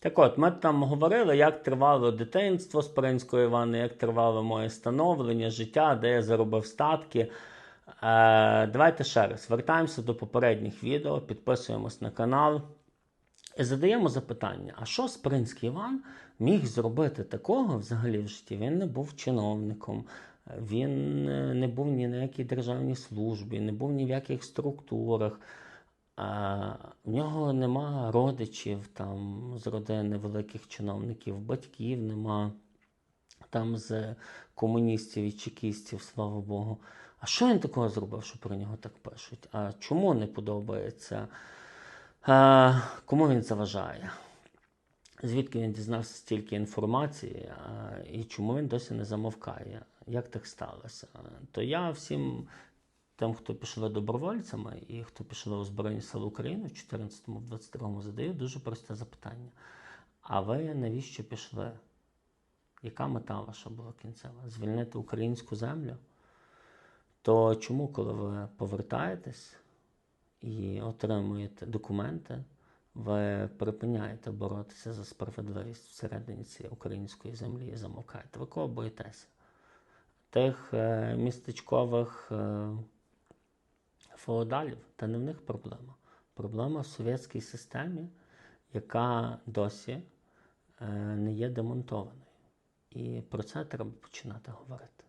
Так от, ми там говорили, як тривало дитинство з Паринської Івани, як тривало моє становлення, життя, де я заробив статки. Е, давайте ще раз вертаємося до попередніх відео, підписуємось на канал і задаємо запитання: а що Спринський Іван міг зробити такого взагалі в житті? Він не був чиновником, він е, не був ні на якій державній службі, не був ні в яких структурах. В нього нема родичів там з родини великих чиновників, батьків нема там з комуністів і чекістів, слава Богу. А що він такого зробив, що про нього так пишуть? А чому не подобається? А, кому він заважає? Звідки він дізнався стільки інформації, а, і чому він досі не замовкає? Як так сталося? То я всім тим, хто пішли добровольцями і хто пішли у Збройні Сили України в 14-22 задаю дуже просте запитання. А ви навіщо пішли? Яка мета ваша була кінцева? Звільнити українську землю? То чому, коли ви повертаєтесь і отримуєте документи, ви припиняєте боротися за справедливість всередині цієї української землі і замовкаєте? Ви кого боїтеся? Тих е, містечкових е, феодалів, та не в них проблема. Проблема в совєтській системі, яка досі е, не є демонтованою. І про це треба починати говорити.